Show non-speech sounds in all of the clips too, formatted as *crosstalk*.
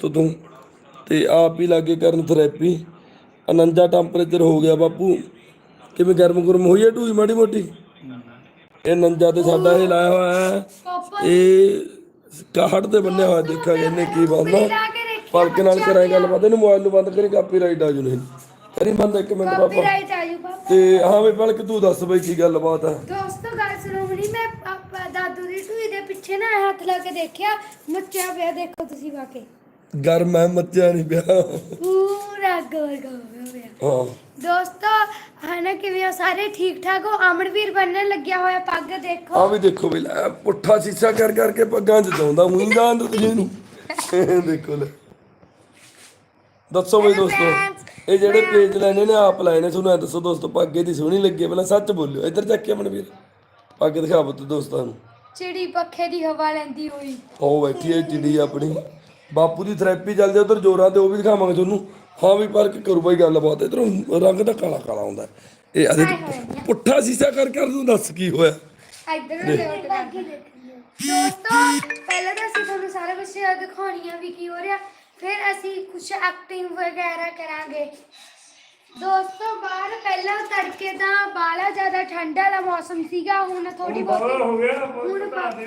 ਤੋਂ ਤੂੰ ਆਪ ਹੀ ਲਾਗੇ ਕਰਨ ਥੈਰੇਪੀ 49 ਟੈਂਪਰੇਚਰ ਹੋ ਗਿਆ ਬਾਪੂ। ਕਿਵੇਂ ਗਰਮ ਗਰਮ ਹੋਈ ਹੈ ਢੂਈ ਮਾੜੀ ਮੋਟੀ? ਇਹ 49 ਤੇ ਸਾਡਾ ਇਹ ਲਾਇਆ ਹੋਇਆ ਹੈ। ਇਹ 61 ਤੇ ਬੰਨਿਆ ਹੋਇਆ ਦੇਖਾਂਗੇ ਇਹਨੇ ਕੀ ਬਣਨਾ ਪਲਕ ਨਾਲ ਕਰਾਂਗੇ ਗੱਲਬਾਤ। ਇਹਨੂੰ ਮੋਬਾਈਲ ਨੂੰ ਬੰਦ ਕਰੀ ਕਾਪੀਰਾਈਟ ਆ ਜੂ ਨਹੀਂ। ਕਰੀ ਬੰਦ ਇੱਕ ਮਿੰਟ ਪਾਪਾ ਤੇ ਹਾਂ ਵੀ ਪਲਕ ਤੂੰ ਦੱਸ ਬਈ ਕੀ ਗੱਲਬਾਤ ਹੈ ਦੋਸਤੋ ਗੱਲ ਸੁਣੋ ਹੁਣੀ ਮੈਂ ਦਾਦੂ ਦੀ ਢੂਈ ਦੇ ਪਿੱਛੇ ਨਾ ਹੱਥ ਲਾ ਕੇ ਦੇਖਿਆ। ਮੱਚਿਆ ਪਿਆ ਦੇਖੋ ਤੁਸੀਂ ਵਾਕੇ ਗਰਮ ਹੈ ਮੱਚਿਆ ਨਹੀਂ ਪਿਆ। ਪੂਰਾ ਗੋਲ ਗੋਲ ਹਾਂ ਦੋਸਤੋ ਹਨਾ ਕਿਵੇਂ ਹੋ? ਸਾਰੇ ਠੀਕ ਠਾਕ ਹੋ? ਅਮਰਵੀਰ ਬੰਨਣ ਲੱਗਿਆ ਹੋਇਆ ਪੱਗ ਦੇਖੋ। ਆ ਵੀ ਦੇਖੋ ਵੀ ਲੈ ਪੁੱਠਾ ਸੀਸਾ ਕਰ ਕਰਕੇ ਪੱਗਾਂ ਚ ਜਾਉਂਦਾ ਮੂੰਹ ਦੋ ਜੀ ਨੂੰ ਦੇਖੋ ਲੈ। ਦੱਸੋ ਬਈ ਦੋਸਤੋ ਇਹ ਜਿਹੜੇ ਪੇਜ ਲੈਣੇ ਨੇ ਆਪ ਲਾਏ ਨੇ ਤੁਹਾਨੂੰ ਇਹ ਦੱਸੋ ਦੋਸਤੋ ਪੱਗ ਇਹਦੀ ਸੋਹਣੀ ਲੱਗੀ ਹੈ, ਪਹਿਲਾਂ ਸੱਚ ਬੋਲਿਓ। ਇੱਧਰ ਚੱਕ ਕੇ ਮਨਵੀਰ ਪੱਗ ਦਿਖਾ ਦੋਸਤਾਂ ਨੂੰ। ਚਿੜੀ ਪੱਖੇ ਦੀ ਹਵਾ ਲੈਂਦੀ ਹੋਈ। ਉਹ ਬੈਠੀ ਹੈ ਚਿੜੀ ਆਪਣੀ। ਬਾਪੂ ਦੀ ਥੈਰੇਪੀ ਚੱਲਦੀ ਉਧਰ ਜੋਰਾਂ ਤੇ ਉਹ ਵੀ ਦਿਖਾਵਾਂਗੇ ਤੁਹਾਨੂੰ। ਹਾਂ ਵੀ ਫ਼ਰਕ ਕਰੂ ਬਾਈ ਗੱਲਬਾਤ ਇਧਰੋਂ ਰੰਗ ਤਾਂ ਕਾਲਾ ਕਾਲਾ ਆਉਂਦਾ। ਇਹ ਦੇਖ ਪੁੱਠਾ ਸੀਸਾ ਕਰ ਕਰ ਤੂੰ ਦੱਸ ਕੀ ਹੋਇਆ? ਇੱਧਰ ਨੂੰ ਦੋਸਤੋ ਪਹਿਲਾਂ ਤਾਂ ਅਸੀਂ ਤੁਹਾਨੂੰ ਸਾਰਾ ਕੁਝ ਦਿਖਾਉਣੀਆਂ ਵੀ ਕੀ ਹੋ ਰਿਹਾ ਫਿਰ ਅਸੀਂ ਕੁਝ ਐਕਟਿੰਗ ਵਗੈਰਾ ਕਰਾਂਗੇ। ਦੋਸਤੋ ਬਾਹਰ ਪਹਿਲਾਂ ਤੜਕੇ ਤਾਂ ਬਾਲਾ ਜ਼ਿਆਦਾ ਠੰਡਾ ਵਾਲਾ ਮੌਸਮ ਸੀਗਾ ਹੁਣ ਥੋੜੀ ਬਹੁਤ ਹੋ ਗਿਆ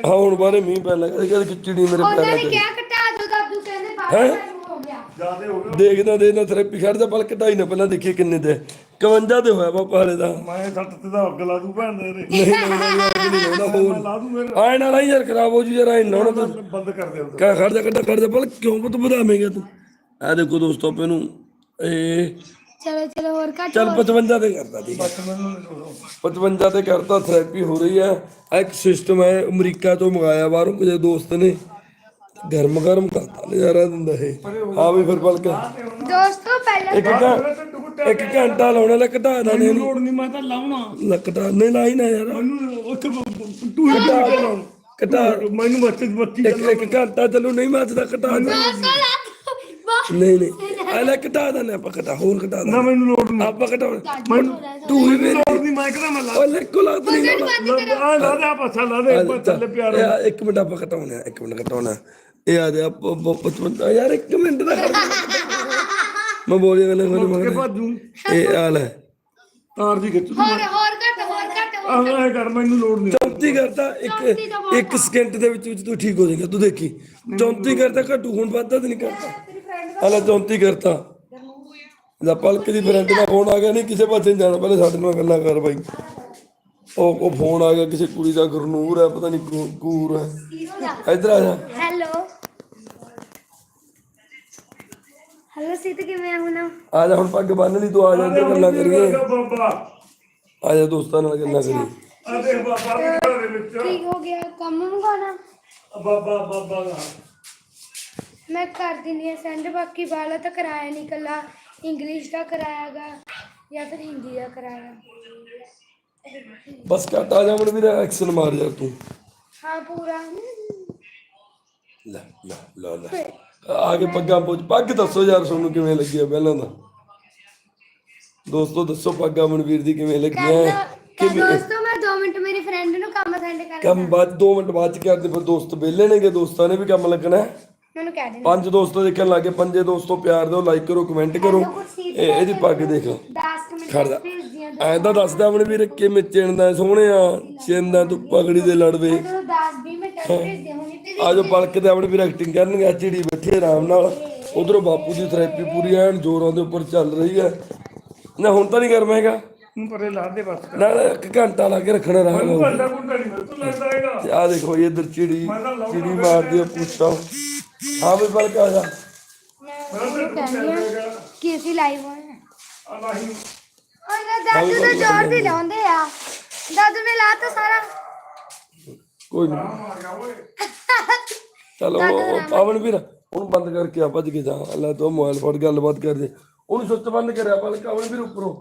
ਹੁਣ ਬਾਰੇ ਮੀਂਹ ਪੈਣ ਲੱਗਾ ਸੀ ਕਹਿੰਦੇ ਚਿੜੀ ਮੇਰੇ ਉਹਨਾਂ ਪੈਰਾਂ ਨੇ ਤੇ। ਕਿਹਾ ਘਟਾ ਦੋ ਦਾਦੂ ਕਹਿੰਦੇ ਬਾਹਰ ਹੋ? ਜਿਆਦੇ ਹੋ ਗਿਆ ਦੇਖਦਾ ਦੇਖਦਾ ਥੈਰੇਪੀ ਖੜ ਜਾ ਪਲ ਘਟਾਈ ਨਾ ਪਹਿਲਾਂ ਦੇਖੀਏ ਕਿੰਨੇ ਦੇ। 51 ਦੇ ਹੋਇਆ ਬਾਪਾ ਹਲੇ ਦਾ। ਮੈਂ ਸੱਟ ਤੇ ਦਾ ਅੱਗ ਲਾ ਦੂ ਭੈਣ ਦੇ ਰੇ ਨਹੀਂ ਨਹੀਂ ਨਹੀਂ ਅੱਗ ਨਹੀਂ ਲਾਉਂਦਾ ਹੋਰ ਲਾ ਦੂ ਮੇਰੇ ਆਏ ਨਾਲ ਆਈ ਯਾਰ ਖਰਾਬ ਹੋ ਜੂ ਯਾਰ ਆਏ ਨਾ ਤੂੰ। ਬੰਦ ਕਰ ਦੇ ਕਾ ਖੜ ਜਾ ਕੱਟਾ ਖੜ ਜਾ ਪਲ ਕਿਉਂ ਪੁੱਤ ਵਧਾਵੇਂਗਾ ਤੂੰ? ਆ ਦੇਖੋ ਦੋਸਤੋ ਆਪੇ ਨੂੰ ਇਹ ਚਲੋ ਚਲੋ ਹੋਰ ਘੱਟ ਚੱਲ 55 ਤੇ ਕਰਦਾ ਠੀਕ ਹੈ। 55 ਤੇ ਕਰਤਾ ਥੈਰੇਪੀ ਹੋ ਰਹੀ ਹੈ। ਇੱਕ ਸਿਸਟਮ ਹੈ ਅਮਰੀਕਾ ਤੋਂ ਮੰਗਾਇਆ ਬਾਹਰੋਂ ਕਿਸੇ ਦੋਸਤ ਨੇ। ਗਰਮ ਗਰਮ ਕਰਤਾ ਨਜ਼ਾਰਾ ਦਿੰਦਾ ਇਹ। ਹਾਂ ਵੀ ਫਿਰ ਪਲਕ ਦੋਸਤੋ ਪਹਿਲਾਂ ਇੱਕ ਘੰ- ਇੱਕ ਘੰਟਾ ਲਾਉਣਾ ਲੈ ਘਟਾ ਦਾ ਨੇ ਲੋੜ ਨਹੀਂ ਮੈਂ ਤਾਂ ਲਾਉਣਾ। ਲੈ ਘਟਾ ਨਹੀਂ ਲਾਈ ਨਾ ਯਾਰ। ਮੈਨੂੰ ਉੱਥੇ ਟੂ ਘਟਾ ਮੈਨੂੰ ਬੱਚੇ ਬੱਚੀ ਇੱਕ ਇੱਕ ਘੰਟਾ ਚੱਲੂ ਨਹੀਂ ਮੱਚਦਾ ਘਟਾ ਦੋਸਤੋ ਲਾ ਨਹੀਂ ਨਹੀਂ। ਆ ਲੈ ਘਟਾ ਦਾ ਨੇ ਆਪਾਂ ਘਟਾ ਹੋਰ ਘਟਾ ਨਾ ਦਾ ਮੈਨੂੰ ਲੋੜ ਨਹੀਂ ਆਪਾਂ ਘਟਾ ਤੂੰ ਹੀ ਮੇਰੀ ਲੋੜ ਨਹੀਂ। ਮੈਂ ਕਿਹੜਾ ਮੈਂ ਲਾ ਉਹ ਲੈ। ਕੋ ਲਾਤ ਨਹੀਂ ਲਾਉਣਾ ਆ ਲਾ ਦੇ ਆਪਾਂ ਛੱਲਾ ਦੇ ਚੱਲ। ਪਿਆਰ ਆ, ਇੱਕ ਮਿੰਟ ਆਪਾਂ ਘਟਾਉਣਾ ਇੱਕ ਮਿੰਟ ਘਟਾਉਣਾ ਇਹ ਆ ਦੇ ਆਪਾਂ 55 ਯਾਰ ਇੱਕ ਮਿੰਟ ਦਾ ਜਾ। ਮੈਂ ਬੋਲੀ ਗੱਲ ਕੇ ਮਗਰ ਭਾਜੂ। ਇਹ ਆ ਲੈ। ਤਾਰ ਜੀ ਖਿੱਚ ਹੋਰ ਹੋਰ ਘੱਟ ਹੋਰ ਘੱਟ ਹੋਰ ਆਹ ਕਰ ਮੈਨੂੰ ਲੋੜ ਨਹੀਂ। 34 ਕਰਤਾ ਇੱਕ ਇੱਕ ਸਕਿੰਟ ਦੇ ਵਿੱਚ ਵਿੱਚ ਤੂੰ ਠੀਕ ਹੋ ਜਾਏਗਾ ਤੂੰ ਦੇਖੀ। 34 ਕਰਤਾ ਘਟੂ ਹੁਣ ਵੱਧਦਾ ਤੇ ਨਹੀਂ ਕਰਤਾ। ਹਲਾ 34 ਕਰਤਾ। ਦਾ ਪਲਕ ਦੀ ਫਰੈਂਡ ਦਾ ਫੋਨ ਆ ਗਿਆ ਨਹੀਂ ਕਿਸੇ ਪਾਸੇ ਨੀ ਜਾਣਾ ਪਹਿਲੇ ਸਾਡੇ ਨਾਲ ਗੱਲਾਂ ਕਰ ਬਾਈ। ਉਹ ਉਹ ਫੋਨ ਆ ਗਿਆ ਕਿਸੇ ਕੁੜੀ ਦਾ ਗੁਰਨੂਰ ਹੈ ਪਤਾ ਨਹੀਂ ਕੂ- ਕੂਰ ਹੈ। ਇੱਧਰ ਆ ਜਾ। ਹੈਲੋ ਸੀਤ ਕਿਵੇਂ ਆ ਹੁਣ? ਆ ਜਾ ਹੁਣ ਪੱਗ ਬੰਨ ਲਈ ਤੂੰ ਆ ਜਾ ਇੱਧਰ ਗੱਲਾਂ ਕਰੀਏ। ਬਾਬਾ ਆ ਜਾ ਦੋਸਤਾਂ ਨਾਲ ਗੱਲਾਂ ਕਰੀਏ। ਆ ਦੇਖ ਬਾਬਾ ਦੇ ਘਰ ਦੇ ਵਿੱਚ। ਕੀ ਹੋ ਗਿਆ? ਕੰਮ ਨੂੰ ਗਾਣਾ ਬਾਬਾ ਬਾਬਾ ਦਾ। ਮੈਂ ਕਰ ਦਿੰਦੀ ਆ ਸੈਂਡ ਬਾਕੀ ਵਾਲਾ ਤਾਂ ਕਰਾਇਆ ਨਹੀਂ ਕੱਲਾ ਇੰਗਲਿਸ਼ ਦਾ ਕਰਾਇਆਗਾ ਜਾਂ ਫਿਰ ਹਿੰਦੀ ਦਾ ਕਰਾਇਆ। ਬਸ ਕੱਟ ਆ ਜਾ ਮਨ ਵੀਰਾ ਐਕਸ਼ਨ ਮਾਰ ਯਾਰ ਤੂੰ। ਹਾਂ ਪੂਰਾ। ਲੈ ਲੈ ਲੈ ਲੈ। ਆ ਕੇ ਪੱਗਾਂ ਪੁੱਜ ਪੱਗ ਦੱਸੋ ਯਾਰ ਤੁਹਾਨੂੰ ਕਿਵੇਂ ਲੱਗੀ ਆ ਪਹਿਲਾਂ ਦਾ ਦੋਸਤੋ ਦੱਸੋ ਪੱਗਾਂ ਮਨਵੀਰ ਦੀ ਕਿਵੇਂ ਲੱਗੀਆਂ। ਕਰ ਦੋਸਤੋ ਮੈਂ 2 ਮਿੰਟ ਮੇਰੀ ਫਰੈਂਡ ਨੂੰ ਕੰਮ ਸੈਂਡ ਕਰ ਕੰਮ ਬਾਅਦ 2 ਮਿੰਟ ਬਾਅਦ ਚ ਕਰਦੇ ਫਿਰ ਦੋਸਤ ਵਿਹਲੇ ਨੇਗੇ ਦੋਸਤਾਂ ਨੇ ਵੀ ਕੰਮ ਲੱਗਣਾ ਹੈ। ਮੈਨੂੰ ਕਹਿ ਦੇਣਾ। ਪੰਜ ਦੋਸਤੋ ਦੇਖਣ ਲੱਗੇ ਪੰਜੇ ਦੋਸਤੋ ਪਿਆਰ ਦਿਓ ਲਾਈਕ ਕਰੋ ਕਮੈਂਟ ਕਰੋ। ਇਹ ਇਹਦੀ ਪੱਗ ਦੇਖ 10 ਮਿੰਟ ਖੜਦਾ ਭੇਜਦੀਆਂ ਐਂ ਤਾਂ ਦੱਸਦਾ ਆਪਣੇ ਵੀਰ ਕਿਵੇਂ ਚਿੰਦਾ ਸੋਹਣਿਆ ਚਿੰਦਾ ਤੂੰ ਪਗੜੀ ਦੇ ਲੜਵੇ। ਜਦੋਂ 10 20 ਮਿੰਟ ਭੇਜਦੇ ਹੋਣੀ ਤੇ ਆਜੋ ਪਲਕ ਤੇ ਆਪਣੇ ਵੀਰ ਐਕਟਿੰਗ ਕਰਨਗੇ ਐਚਡੀ ਬੈਠੇ ਆਰਾਮ ਨਾਲ। ਉਧਰੋਂ ਬਾਪੂ ਦੀ ਥੈਰੇਪੀ ਪੂਰੀ ਐਨ ਜੋਰਾਂ ਦੇ ਉੱਪਰ ਚੱਲ ਰਹੀ ਹੈ। ਨਾ ਹੁਣ ਤਾਂ ਨਹੀਂ ਹੈਗਾ? ਨੂੰ ਪਰੇ ਲਾ ਦੇ ਬਸ। ਨਾਲ ਇੱਕ ਘੰਟਾ ਲਾ ਕੇ ਰੱਖਣਾ ਆਰਾਮ ਨਾਲ। ਘੰਟਾ ਘੰਟਾ ਨਹੀਂ ਤੂੰ ਲੈਂਦਾ ਹੈਗਾ। ਆ ਦੇਖੋ ਇਹ ਇੱਧਰ ਚਿੜੀ ਚਿੜੀ ਮਾਰਦੀ ਆ ਪੁੱਛਾ। ਹਾਂ ਵੀ ਪਲਕ ਆ ਜਾ। ਮੈਂ ਕਹਿੰਦੀ ਆ ਕਿ ਅਸੀਂ ਲਾਈਵ ਹੋਏ ਆ। ਆ ਨਹੀਂ ਦਾਦੂ ਤਾਂ ਜ਼ੋਰ ਦੀ ਲਾਉਂਦੇ ਆ। ਦਾਦੂ ਨੇ ਲਾਤਾ ਸਾਰਾ। ਕੋਈ ਨਹੀਂ ਚਲੋ ਪਾਵਨ ਵੀਰ ਉਹਨੂੰ ਬੰਦ ਕਰਕੇ ਆ ਭੱਜ ਕੇ ਜਾ ਲੈ ਤੋ ਮੋਬਾਈਲ ਫੜ ਗੱਲਬਾਤ ਕਰਦੇ ਉਹਨੂੰ ਸੁੱਚ ਬੰਦ ਕਰਿਆ ਪਲਕ ਆਵਨ ਵੀਰ ਉੱਪਰੋਂ।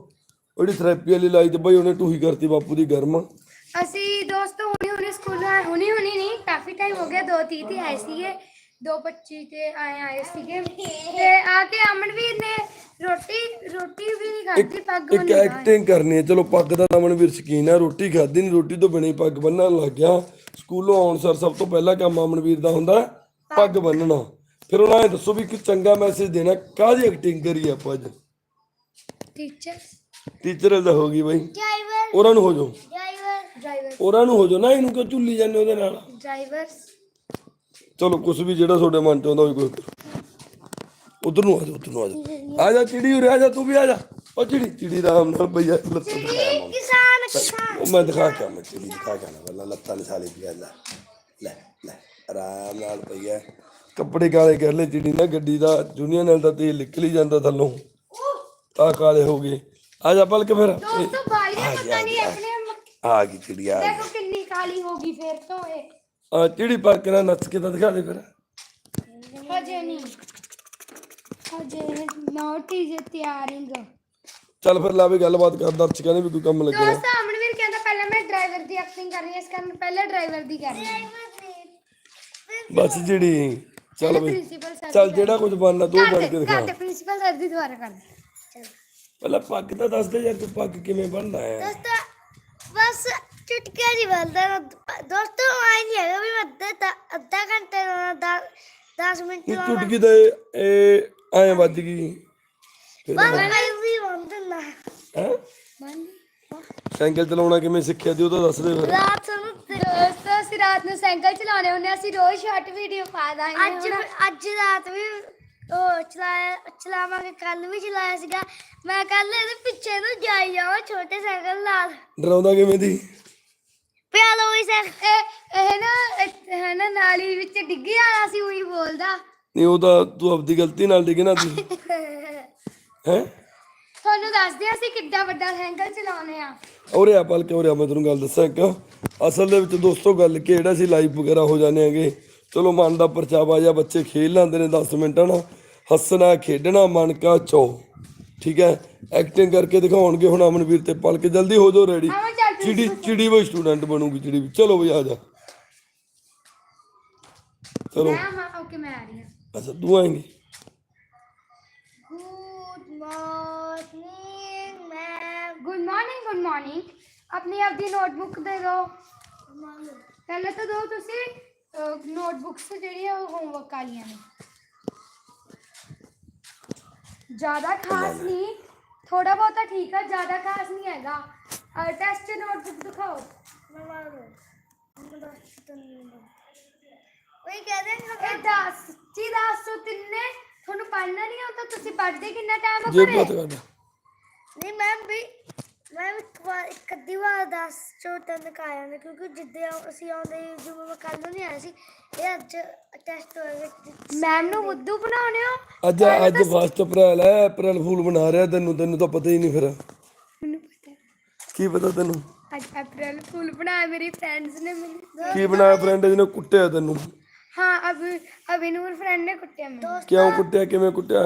ਉਹਦੀ ਥੈਰੇਪੀ ਵਾਲੀ ਲਾਈ ਤੇ ਬਈ ਉਹਨੇ ਟੂਹੀ ਕਰਤੀ ਬਾਪੂ ਦੀ ਗਰਮ। ਅਸੀਂ ਦੋਸਤੋ ਹੁਣੀ ਹੁਣੀ ਸਕੂਲ ਆਏ ਹੁਣੀ ਹੁਣੀ ਨਹੀਂ ਕਾਫੀ ਟਾਈਮ ਹੋ ਗਿਆ 2:30 ਤੇ ਆਏ ਸੀਗੇ 2:25 ਤੇ ਆਏ ਆਏ ਸੀਗੇ। ਤੇ ਆ ਕੇ ਅਮਨਵੀਰ ਨੇ ਰੋਟੀ ਰੋਟੀ ਵੀ ਨਹੀਂ ਖਾਧੀ ਪੱਗ ਇੱਕ ਐਕਟਿੰਗ ਕਰਨੀ ਹੈ। ਚਲੋ ਪੱਗ ਦਾ ਤਾਂ ਮਨਵੀਰ ਸ਼ਕੀਨ ਹੈ ਰੋਟੀ ਖਾਦੀ ਨਹੀਂ ਰੋਟੀ ਤੋਂ ਹੀ ਪੱਗ ਬੰਨਣ ਲੱਗ ਗਿਆ। ਸਕੂਲੋਂ ਆਉਣ ਸਰ ਸਭ ਤੋਂ ਪਹਿਲਾ ਕੰਮ ਅਮਨਵੀਰ ਦਾ ਹੁੰਦਾ ਹੈ ਪੱਗ ਬੰਨਣਾ। ਫਿਰ ਉਹਨਾਂ ਨੇ ਦੱਸੋ ਵੀ ਕਿ ਚੰਗਾ ਮੈਸੇਜ ਦੇਣਾ ਕਾਹਦੀ ਐਕਟਿੰਗ ਕਰੀ ਆਪਾਂ ਅੱਜ? ਟੀਚਰ ਟੀਚਰ ਦਾ ਹੋ ਗਈ ਬਾਈ। ਡਰਾਈਵਰ ਉਹਨਾਂ ਨੂੰ ਹੋ ਜਾਓ। ਡਰਾਈਵਰ ਡਰਾਈਵਰ ਉਹਨਾਂ ਨੂੰ ਹੋ ਜਾਓ। ਨਾ ਇਹਨੂੰ ਕਿਉਂ ਝੁੱਲੀ ਜਾਂਦੇ ਉਹਦੇ ਨਾਲ? ਡਰਾਈਵਰਸ ਚਲੋ ਕੁਝ ਵੀ ਜਿਹੜਾ ਤੁਹਾਡੇ ਮਨ ਚ ਆਉਂਦਾ ਹੋਵੇ ਕੋਈ ਉਧਰ ਨੂੰ ਆ ਜਾ ਉਧਰ ਨੂੰ ਆ ਜਾ। ਆ ਜਾ ਚਿੜੀ ਉਰੇ ਆ ਜਾ ਤੂੰ ਵੀ ਆ ਜਾ। ਉਹ ਚਿੜੀ ਚਿੜੀ ਰਾਮ ਨਾਲ ਭਈਆ ਲੱਤਾਂ ਦਿਖਾਇਆ। ਕਿਸਾਨ ਕਿਸਾਨ। ਉਹ ਮੈਂ ਦਿਖਾ ਕੇ ਮੈਂ ਚਿੜੀ ਦਿਖਾ ਕੇ ਨਾ ਪਹਿਲਾਂ ਲੱਤਾਂ ਨੇ ਸਾਲੇ ਪਿਆ ਲੈ ਲੈ ਲੈ ਆਰਾਮ ਨਾਲ ਭਈਆ ਕੱਪੜੇ ਕਾਲੇ ਕਰ ਲੈ ਚਿੜੀ ਨਾ ਗੱਡੀ ਦਾ ਜੂਨੀਅਰ ਨਾਲ ਦਾ ਤੇਲ ਨਿਕਲ ਹੀ ਜਾਂਦਾ ਥੱਲੋਂ। ਤਾਂ ਕਾਲੇ ਹੋ ਗਏ। ਆ ਜਾ ਪਲਕ ਫਿਰ। ਦੋਸਤੋ ਆ ਗਿਆ, ਪਤਾ ਨਹੀਂ ਆਪਣੇ ਆ ਗਈ ਚਿੜੀ ਆ। ਦੇਖੋ ਕਿੰਨੀ ਕਾਲੀ ਹੋ ਗਈ ਫੇਰ ਤੋਂ ਇਹ। ਆ ਚਿੜੀ ਪਲਕ ਨਾਲ ਨੱਚ ਕੇ ਤਾਂ ਦਿਖਾ ਦੇ ਫਿਰ। ਹਜੇ ਨਹੀਂ। ਹਜੇ ਨੋਟੀ ਜੇ ਤਿਆਰਿੰਗ ਚੱਲ ਫਿਰ ਲਾਵੇ ਗੱਲਬਾਤ ਕਰ ਦਰਸ਼ਕਾਂ ਨੇ ਵੀ ਕੋਈ ਕੰਮ ਲੱਗਣਾ ਦੋਸਤੋ ਅਮਨਵੀਰ ਕਹਿੰਦਾ ਪਹਿਲਾਂ ਮੈਂ ਡਰਾਈਵਰ ਦੀ ਐਕਟਿੰਗ ਕਰਨੀ ਹੈ ਇਸ ਕਾਰਨ ਪਹਿਲਾਂ ਡਰਾਈਵਰ ਦੀ ਕਰਨੀ ਹੈ। ਬਸ ਜਿਹੜੀ ਚੱਲ ਬਈ। ਪ੍ਰਿੰਸੀਪਲ ਸਰ ਚੱਲ ਜਿਹੜਾ ਕੁਝ ਬਣਨਾ ਤੂੰ ਬਣ ਕੇ ਦਿਖਾ। ਕਰਦੇ ਪ੍ਰਿੰਸੀਪਲ ਸਰ ਦੀ ਦੁਆਰਾ ਕਰ। ਪਹਿਲਾਂ ਪੱਗ ਤਾਂ ਦੱਸ ਦੇ ਯਾਰ ਤੂੰ ਪੱਗ ਕਿਵੇਂ ਬਣਨਾ ਹੈ? ਦੋਸਤੋ ਬਸ ਚੁਟਕਿਆ ਜੀ ਬਲਦਾ ਦੋਸਤੋ ਆਈ ਨਹੀਂ ਹੈਗਾ ਵੀ ਮੈਂ ਅੱਧਾ ਅੱਧਾ ਘੰਟੇ ਦਾ 10 ਮਿੰਟ ਇਹ ਚੁਟਕੀ ਤੇ ਇਹ ਐਂ ਵੱਜ ਗਈ। ਫਿਰ ਬਸ ਮੈਂ ਵੀ ਬੰਦਨਾ ਹੈ? ਮੰਨ ਸਾਈਕਲ ਚਲਾਉਣਾ ਕਿਵੇਂ ਸਿੱਖਿਆ ਦੀ ਉਹ ਤਾਂ ਦੱਸ ਦੇ ਫਿਰ। ਰਾਤ ਨੂੰ ਦੋਸਤੋ ਅਸੀਂ ਰਾਤ ਨੂੰ ਸਾਈਕਲ ਚਲਾਉਣੇ ਹੁੰਦੇ ਅਸੀਂ ਰੋਜ਼ ਸ਼ਾਰਟ ਵੀਡੀਓ ਪਾ ਦਾਂਗੇ ਅੱਜ ਅੱਜ ਰਾਤ ਵੀ ਉਹ ਚਲਾਇਆ ਚਲਾਵਾਂਗੇ ਕੱਲ ਵੀ ਚਲਾਇਆ ਸੀਗਾ। ਮੈਂ ਕੱਲ ਇਹਦੇ ਪਿੱਛੇ ਨੂੰ ਜਾਈ ਜਾਵਾਂ ਛੋਟੇ ਸਾਈਕਲ ਨਾਲ। ਡਰਾਉਂਦਾ ਕਿਵੇਂ ਦੀ ਪਿਆ ਲੋ ਇਸ ਇਹ ਇਹ ਨਾ ਇਹ ਹੈ ਨਾ ਨਾਲੀ ਵਿੱਚ ਡਿੱਗੀ ਆਣਾ ਸੀ ਉਹੀ ਬੋਲਦਾ। ਨਹੀਂ ਉਹ ਤਾਂ ਤੂੰ ਆਪਦੀ ਗਲਤੀ ਨਾਲ ਡਿੱਗ ਨਾ ਤੂੰ। *laughs* ਹੈ? ਤੁਹਾਨੂੰ ਦੱਸਦੇ ਅਸੀਂ ਕਿੱਡਾ ਵੱਡਾ ਸਾਈਕਲ ਚਲਾਉਨੇ ਆ ਔਰੇ ਆ ਪਲ ਕੇ ਔਰੇ ਆ ਮੈਂ ਤੈਨੂੰ ਗੱਲ ਦੱਸਾਂ ਇੱਕ। ਅਸਲ ਦੇ ਵਿੱਚ ਦੋਸਤੋ ਗੱਲ ਕੀ ਜਿਹੜਾ ਸੀ ਲਾਈਵ ਵਗੈਰਾ ਹੋ ਜਾਂਦੇ ਹੈਗੇ ਚਲੋ ਮਨ ਦਾ ਪਰਚਾਵਾ ਜਾਂ ਬੱਚੇ ਖੇਲ ਲੈਂਦੇ ਨੇ 10 ਮਿੰਟ ਨਾ ਹੱਸਣਾ ਖੇਡਣਾ ਮਨ ਕਾ ਚੋ। ਠੀਕ ਹੈ? ਐਕਟਿੰਗ ਕਰਕੇ ਦਿਖਾਉਣਗੇ ਹੁਣ ਅਮਨਵੀਰ ਤੇ ਪਲ ਕੇ ਜਲਦੀ ਹੋ ਜਾਓ ਰੈਡੀ ਚਿੜੀ ਚਿੜੀ ਵੀ ਸਟੂਡੈਂਟ ਬਣੂਗੀ ਚਿੜੀ। ਵੀ ਚਲੋ ਬਈ ਆ ਜਾ। ਚਲੋ। ਮੈਂ ਹਾਂ ਓਕੇ ਮੈਂ ਆ ਰਹੀ ਹਾਂ। ਅੱਛਾ ਤੂੰ ਆਏਂਗੀ good morning ma'am good morning good morning ਆਪਣੀ ਆਪਦੀ ਨੋਟਬੁੱਕ ਦੇ ਦਿਓ ਪਹਿਲਾਂ ਤਾਂ ਦੋ ਤੁਸੀਂ ਨੋਟਬੁੱਕਸ ਜਿਹੜੀਆਂ ਉਹ ਹੋਮਵਰਕ ਵਾਲੀਆਂ ਨੇ ਜ਼ਿਆਦਾ ਖਾਸ ਨਹੀਂ ਥੋੜਾ ਬਹੁਤਾ ਠੀਕ ਆ ਜ਼ਿਆਦਾ ਖਾਸ ਨਹੀਂ ਹੈਗਾ ਟੈਸਟ ਨੋਟਬੁੱਕ ਦਿਖਾਓ ਉਹ ਕਹਦੇ ਇਹ 10 ਜੀ 10 ਤਿੰਨੇ ਤੁਹਾਨੂੰ ਪੜ੍ਹਨਾ ਨਹੀਂ ਆਉਂਦਾ ਤੁਸੀਂ ਪੜ੍ਹਦੇ ਕਿੰਨਾ ਟਾਈਮ ਜੇ ਕਰੇ ਬਾਤ ਕਰਦਾ ਨਹੀਂ ਮੈਮ ਵੀ ਮੈਂ ਇੱਕ ਵਾਰ ਇੱਕ ਅੱਧੀ ਵਾਰ ਦੱਸ ਚੋਟਾਂ ਨਿਕਾਇਆ ਨੇ ਕਿਉਂਕਿ ਜਿੱਦੇ ਅਸੀਂ ਆਉਂਦੇ ਜਿਵੇਂ ਮੈਂ ਕੱਲ ਨਹੀਂ ਆਇਆ ਸੀ ਇਹ ਅੱਜ ਟੈਸਟ ਹੋਇਆ ਮੈਮ ਨੂੰ ਬੁੱਧੂ ਬਣਾਉਣੇ ਹੋ? ਅੱਜ ਅੱਜ ਫਸਟ ਅਪ੍ਰੈਲ ਹੈ ਅਪ੍ਰੈਲ ਫੂਲ ਬਣਾ ਰਿਹਾ ਤੈਨੂੰ ਤੈਨੂੰ ਤਾਂ ਪਤਾ ਹੀ ਨਹੀਂ ਫਿਰ। ਮੈਨੂੰ ਪਤਾ ਕੀ ਪਤਾ ਤੈਨੂੰ? ਅੱਜ ਅਪ੍ਰੈਲ ਫੁੱਲ ਬਣਾਇਆ ਮੇਰੀ ਫਰੈਂਡਸ ਨੇ ਮੈਨੂੰ ਕੀ ਬਣਾਇਆ ਫਰੈਂਡ ਜਿਹਨੇ ਕੁੱਟਿਆ ਤੈਨੂੰ? ਹਾਂ ਅਬ ਅਭਿਨੂਰ ਫਰੈਂਡ ਨੇ ਕੁੱਟਿਆ ਮੈਨੂੰ। ਕਿਉਂ ਕੁੱਟਿਆ? ਕਿਵੇਂ ਕੁੱਟਿਆ?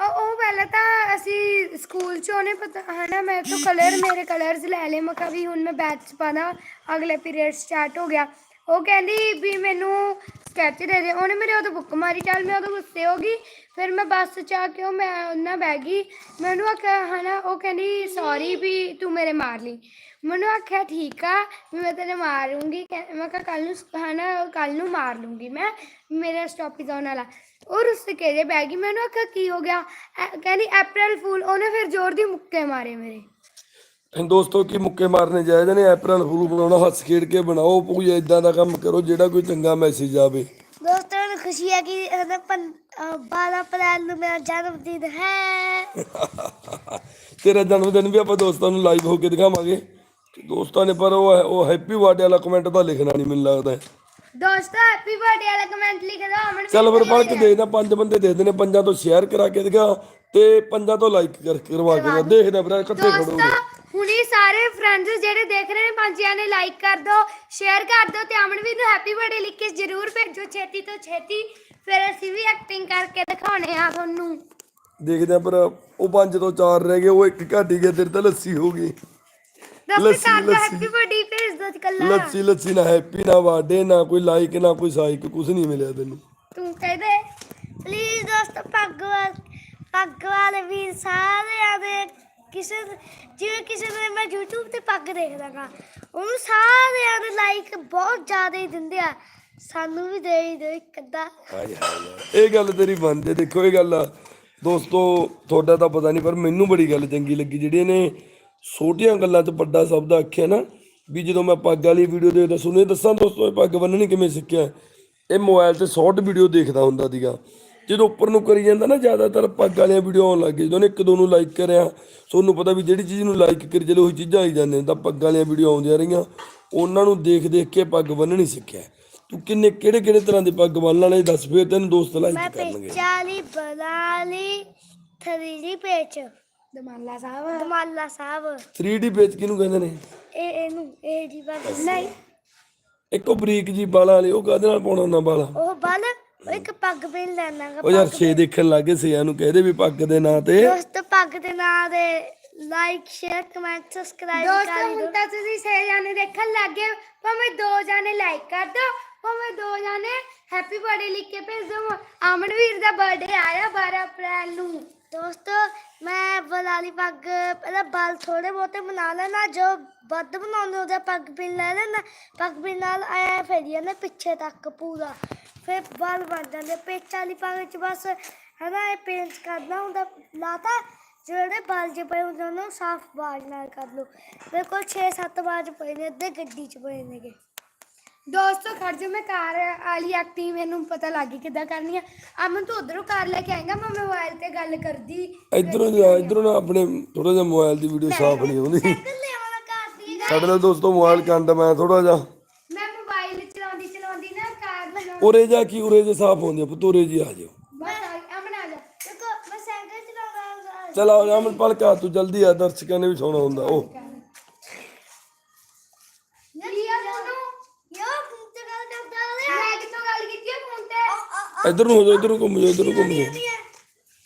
ਉਹ ਉਹ ਪਹਿਲਾਂ ਤਾਂ ਅਸੀਂ ਸਕੂਲ ਚ ਉਹਨੇ ਪਤਾ ਹੈ ਨਾ ਮੈਂ ਤੋਂ ਕਲਰ ਮੇਰੇ ਕਲਰਸ ਲੈ ਲਏ। ਮੈਂ ਕਿਹਾ ਵੀ ਹੁਣ ਮੈਂ ਬੈਚ ਚ ਪਾਣਾ ਅਗਲੇ ਪੀਰੀਅਡ ਸਟਾਰਟ ਹੋ ਗਿਆ। ਉਹ ਕਹਿੰਦੀ ਵੀ ਮੈਨੂੰ ਸਕੈਚ ਦੇ ਦੇ। ਉਹਨੇ ਮੇਰੇ ਉਹਦੇ ਬੁੱਕ ਮਾਰੀ। ਚੱਲ ਮੈਂ ਉਹਦੇ ਗੁੱਸੇ ਹੋ ਗਈ। ਫਿਰ ਮੈਂ ਬੱਸ ਚ ਆ ਕੇ ਉਹ ਮੈਂ ਉਹਨਾਂ ਬਹਿ ਗਈ। ਮੈਨੂੰ ਹਨਾ ਉਹ ਕਹਿੰਦੀ ਸੌਰੀ ਵੀ ਤੂੰ ਮੇਰੇ ਮਾਰ ਲਈ। ਮੈਨੂੰ ਆਖਿਆ ਠੀਕ ਆ ਵੀ ਮੈਂ ਤੇਰੇ ਮਾਰੂੰਗੀ। ਕਹਿ- ਮੈਂ ਕਿਹਾ ਕੱਲ ਨੂੰ ਹਨਾ ਕੱਲ ਨੂੰ ਮਾਰ ਲੂੰਗੀ ਮੈਂ ਮੇਰਾ ਸਟਾਪ ਹੀ ਆਉਣ ਵਾਲਾ। ਉਹ ਰੁੱਸ ਕੇ ਜੇ ਬਹਿ ਗਈ ਮੈਨੂੰ ਆਖਿਆ ਕੀ ਹੋ ਗਿਆ? ਐ- ਕਹਿੰਦੀ ਅਪ੍ਰੈਲ ਫੂਲ ਉਹਨੇ ਫਿਰ ਜ਼ੋਰ ਦੀ ਮੁੱਕੇ ਮਾਰੇ ਮੇਰੇ। ਦੋਸਤੋ ਕੀ ਮੁੱਕੇ ਮਾਰਨੇ ਜਾਇਜ਼ ਨੇ? ਅਪ੍ਰੈਲ ਫੂਲ ਬਣਾਉਣਾ ਹੱਸ ਖੇਡ ਕੇ ਬਣਾਓ। ਕੋਈ ਇਦਾਂ ਦਾ ਕੰਮ ਕਰੋ ਜਿਹੜਾ ਕੋਈ ਚੰਗਾ ਮੈਸੇਜ ਆਵੇ। ਦੋਸਤੋਂ ਨੂੰ ਖੁਸ਼ੀ ਹੈ ਕਿ 12 ਅਪ੍ਰੈਲ ਨੂੰ ਮੇਰਾ ਜਨਮ ਦਿਨ ਹੈ। *laughs* ਤੇਰਾ ਜਨਮ ਦਿਨ ਵੀ ਆਪਾਂ ਦੋਸਤਾਂ ਨੂੰ ਲਾਈਵ ਹੋ ਕੇ ਦਿਖਾਵਾਂਗੇ। ਤੇ ਦੋਸਤਾਂ ਨੇ ਪਰ ਉਹ ਉਹ ਹੈਪੀ ਬਰਥਡੇ ਵਾਲਾ ਕਮੈਂਟ ਤਾਂ ਲਿਖਣਾ ਨਹੀਂ ਮੈਨੂੰ ਲੱਗਦਾ ਦੋਸਤੋ ਹੈਪੀ ਬਰਥਡੇ ਵਾਲਾ ਕਮੈਂਟ ਲਿਖ ਦਿਓ ਅਮਨ ਚੱਲ ਫਿਰ ਪੜ੍ਹ ਕੇ ਦੇਖਦਾ ਪੰਜ ਬੰਦੇ ਦੇਖਦੇ ਨੇ ਪੰਜਾਂ ਤੋਂ ਸ਼ੇਅਰ ਕਰਾ ਕੇ ਦਿਖਾ ਤੇ ਪੰਜਾਂ ਤੋਂ ਲਾਈਕ ਕਰ ਕਰਵਾ ਕੇ ਦਿਖਾ। ਦੇਖਦੇ ਫਿਰ ਇਕੱਠੇ ਖੜੋਗੇ ਹੁਣੀ ਸਾਰੇ ਫਰੈਂਡਸ ਜਿਹੜੇ ਦੇਖ ਰਹੇ ਨੇ ਪੰਜਿਆਂ ਨੇ ਲਾਈਕ ਕਰ ਦਿਓ ਸ਼ੇਅਰ ਕਰ ਦਿਓ ਤੇ ਅਮਨਵੀਰ ਨੂੰ ਹੈਪੀ ਬਰਥਡੇ ਲਿਖ ਕੇ ਜ਼ਰੂਰ ਭੇਜੋ ਛੇਤੀ ਤੋਂ ਛੇਤੀ। ਫਿਰ ਅਸੀਂ ਵੀ ਐਕਟਿੰਗ ਕਰਕੇ ਦਿਖਾਉਣੇ ਆ ਤੁਹਾਨੂੰ। ਦੇਖਦੇ ਆ ਪਰ ਉਹ ਪੰਜ ਤੋਂ ਚਾਰ ਰਹਿ ਗਏ ਉਹ ਇੱਕ ਘੱਟ ਹੀ ਗਿਆ ਤੇਰੇ ਤਾਂ ਲੱਸੀ ਹੋ ਗਈ। ਲੱਸੀ, ਲੱਸੀ। ਹੈਪੀ ਬਰਥਡੇ ਭੇਜ ਦਿਓ ਕੱਲਾ ਲੱਸੀ ਲੱਸੀ ਨਾ ਹੈਪੀ ਨਾ ਬਰਥਡੇ ਨਾ ਕੋਈ ਲਾਈਕ ਨਾ ਕੋਈ ਸਾਈਕ ਕੁਝ ਨਹੀਂ ਮਿਲਿਆ ਤੈਨੂੰ। ਤੂੰ ਕਹਿ ਦੇ। ਪਲੀਜ਼ ਦੋਸਤੋ ਪੱਗ ਵਾਲੇ ਵੀ ਸਾਰਿਆਂ ਦੇ ਕਿਸੇ ਜਿਵੇਂ ਕਿਸੇ ਨੇ ਮੈਂ YouTube ਤੇ ਪੱਗ ਦੇਖਦਾ ਗਾ ਉਹਨੂੰ ਸਾਰਿਆਂ ਦੇ ਲਾਈਕ ਬਹੁਤ ਜ਼ਿਆਦਾ ਹੀ ਦਿੰਦੇ ਆ। ਸਾਨੂੰ ਵੀ ਦੇ ਹੀ ਇੱਕ ਅੱਧਾ। ਹਾਏ ਹਾਏ ਯਾਰ। ਇਹ ਗੱਲ ਤੇਰੀ ਬਣਦੇ ਦੇਖੋ ਇਹ ਗੱਲ ਆ। ਦੋਸਤੋ ਤੁਹਾਡਾ ਤਾਂ ਪਤਾ ਨਹੀਂ ਪਰ ਮੈਨੂੰ ਬੜੀ ਗੱਲ ਚੰਗੀ ਲੱਗੀ। ਜਿਹੜੀਆਂ ਨੇ ਛੋਟੀਆਂ ਗੱਲਾਂ 'ਚ ਵੱਡਾ ਸ਼ਬਦ ਆਖਿਆ ਨਾ ਵੀ ਜਦੋਂ ਮੈਂ ਪੱਗ ਵਾਲੀ ਵੀਡੀਓ ਦੇਖਦਾ ਸੁਣੇ ਦੱਸਾਂ ਦੋਸਤੋ ਇਹ ਪੱਗ ਬੰਨਣੀ ਕਿਵੇਂ ਸਿੱਖਿਆ? ਇਹ ਮੋਬਾਈਲ ਤੇ ਸ਼ਾਰਟ ਵੀਡੀਓ ਦੇਖਦਾ ਹੁੰਦਾ ਸੀਗਾ। ਜਦੋਂ ਉੱਪਰ ਨੂੰ ਕਰੀ ਜਾਂਦਾ ਨਾ ਜ਼ਿਆਦਾਤਰ ਪੱਗ ਵਾਲੀਆਂ ਵੀਡੀਓ ਆਉਣ ਲੱਗ ਗਈ ਜਦੋਂ ਇੱਕ ਦੋ ਨੂੰ ਲਾਈਕ ਕਰਿਆ ਤੁਹਾਨੂੰ ਪਤਾ ਵੀ ਜਿਹੜੀ ਚੀਜ਼ ਨੂੰ ਲਾਈਕ ਕਰੀ ਚਲੋ ਉਹੀ ਚੀਜ਼ਾਂ ਆਈ ਜਾਂਦੀਆਂ। ਤਾਂ ਪੱਗ ਵਾਲੀਆਂ ਵੀਡੀਓ ਆਉਂਦੀਆਂ ਰਹੀਆਂ। ਉਹਨਾਂ ਨੂੰ ਦੇਖ ਦੇਖ ਕੇ ਪੱਗ ਬੰਨਣੀ ਸਿੱਖਿਆ। ਤੂੰ ਕਿੰਨੇ ਕਿਹੜੇ ਕਿਹੜੇ ਤਰ੍ਹਾਂ ਦੀ ਪੱਗ ਬੰਨਣ ਵਾਲੇ ਦੱਸ ਫੇਰ ਤੈਨੂੰ ਦੋਸਤ ਮੈਂ ਲਾਈਕ ਕਰਨਗੇ ਪੇਚਾਲੀ ਬਲਾਲੀ ਥਰੀਡੀ ਪੇਚ। ਦਮਾਲਾ ਸਾਹਿਬ। ਦਮਾਲਾ ਸਾਹਿਬ। 3D ਪੇਜ ਕਿਹਨੂੰ ਕਹਿੰਦੇ ਨੇ? ਇਹ ਇਹਨੂੰ ਇਹ ਜੀ ਬਸ। ਨਹੀਂ। ਇੱਕ ਉਹ ਬਰੀਕ ਜੀ ਬਾਲਾਂ ਵਾਲੀ ਉਹ ਕਾਹਦੇ ਨਾਲ ਪਾਉਣਾ ਹੁੰਦਾ ਬਾਲਾ? ਉਹ ਬਲ ਉਹ ਇੱਕ ਪੱਗ ਬਿਨ ਲੈਣਾਗਾ ਉਹ ਯਾਰ ਛੇ ਦੇਖਣ ਲੱਗੇ ਸਿਆਂ ਨੂੰ ਕਹਦੇ ਵੀ ਪੱਗ ਦੇ ਨਾਂ ਤੇ। ਦੋਸਤੋ ਪੱਗ ਦੇ ਨਾਂ ਦੇ ਲਾਈਕ ਸ਼ੇਅਰ ਕਮੈਂਟ ਸਬਸਕ੍ਰਾਈਬ ਦੋਸਤੋ ਹੁਣ ਤਾਂ ਤੁਸੀਂ ਛੇ ਜਾਣੇ ਦੇਖਣ ਲੱਗ ਗਏ ਭਾਵੇਂ ਦੋ ਜਾਣੇ ਲਾਈਕ ਕਰ ਦਿਓ ਭਾਵੇਂ ਦੋ ਜਾਣੇ ਹੈਪੀ ਬਰਥਡੇ ਲਿਖ ਕੇ ਭੇਜ ਦਿਓ ਅਮਨਵੀਰ ਦਾ ਬਰਥਡੇ ਆਇਆ 12 ਅਪ੍ਰੈਲ ਨੂੰ। ਦੋਸਤੋ, ਮੈਂ ਬਲਾਲੀ ਪੱਗ ਪਹਿਲਾਂ ਬਲ ਥੋੜੇ ਬਹੁਤੇ ਬਣਾ ਲੈਣਾ ਜੋ ਵੱਧ ਬਣਾਉਂਦੇ ਉਹਦਾ ਪੱਗ ਪਿੰਨ ਲੈ ਲੈਣਾ ਪੱਗ ਪਿੰਨ ਨਾਲ ਆਇਆ ਫੇਰ ਜਾਂਦਾ ਪਿੱਛੇ ਤੱਕ ਪੂਰਾ, ਫਿਰ ਬਲ ਬਣ ਜਾਂਦੇ। ਪੇਚ ਵਾਲੀ ਪੱਗ 'ਚ ਬਸ ਹਨਾ, ਇਹ ਪੇਂਟ ਕਰਨਾ ਹੁੰਦਾ, ਲਾਤਾ, ਜਿਹੜੇ ਬਲ ਜੇ ਪਏ ਹੁੰਦੇ ਉਹਨੂੰ ਸਾਫ਼ ਬਾਜ ਨਾਲ ਕਰ ਲਓ। ਮੇਰੇ ਕੋਲ 6-7 ਬਾਜ ਪਏ ਨੇ, ਅੱਧੇ ਗੱਡੀ 'ਚ ਪਏ ਨੇਗੇ। ਦੋਸਤੋ ਖੜ ਜਾ ਮੈਂ ਕਾਰ ਵਾਲੀ ਐਕਟਿੰਗ ਮੈਨੂੰ ਪਤਾ ਲੱਗ ਗਈ ਕਿੱਦਾਂ ਕਰਨੀ ਆ। ਅਮਨ ਤੂੰ ਉਧਰੋਂ ਕਾਰ ਲੈ ਕੇ ਆਏਗਾ? ਮੈਂ ਮੋਬਾਈਲ ਤੇ ਗੱਲ ਕਰਦੀ। ਇਧਰੋਂ ਜਾ ਇਧਰੋਂ ਨਾ ਆਪਣੇ ਥੋੜਾ ਜਿਹਾ ਮੋਬਾਈਲ ਦੀ ਵੀਡੀਓ ਸਾਫ਼ ਨਹੀਂ ਆਉਂਦੀ। ਸਾਡੇ ਨਾਲ ਦੋਸਤੋ ਮੋਬਾਈਲ ਕੰਡ ਮੈਂ ਥੋੜਾ ਜਿਹਾ ਮੈਂ ਮੋਬਾਈਲ ਚਲਾਉਂਦੀ ਚਲਾਉਂਦੀ ਨਾ ਕਾਰ ਚਲਾਉਂ ਉਰੇ ਜਾ ਕੀ ਉਰੇ ਜੇ ਸਾਫ਼ ਹੁੰਦੀ ਆ ਪੁੱਤੋਰੇ ਜੀ ਆ ਜਾਓ ਬਸ ਆ- ਅਮਨ ਆ ਜਾ। ਦੇਖੋ ਮੈਂ ਸਾਈਕਲ ਚਲਾਉਂਦਾ ਚਲ ਅਮਨ ਪਲਕਾ ਤੂੰ ਜਲਦੀ ਆ ਦਰਸ਼ਕਾਂ ਨੇ ਵੀ ਸੋਣਾ ਹੁੰਦਾ ਉਹ ਲਿਆ ਤੁਹਾਨੂੰ ਯੋ ਫੋਨ ਤੇ ਗੱਲ ਕਰਦਾ ਮੈਂ ਕਿੱਥੋਂ ਗੱਲ ਕੀਤੀ ਹੈ ਫੋਨ ਤੇ ਇਧਰ ਨੂੰ ਹੋ ਜਾ ਇਧਰ ਨੂੰ ਘੁੰਮ ਜਾ ਇਧਰ ਨੂੰ ਘੁੰਮ ਜਾ।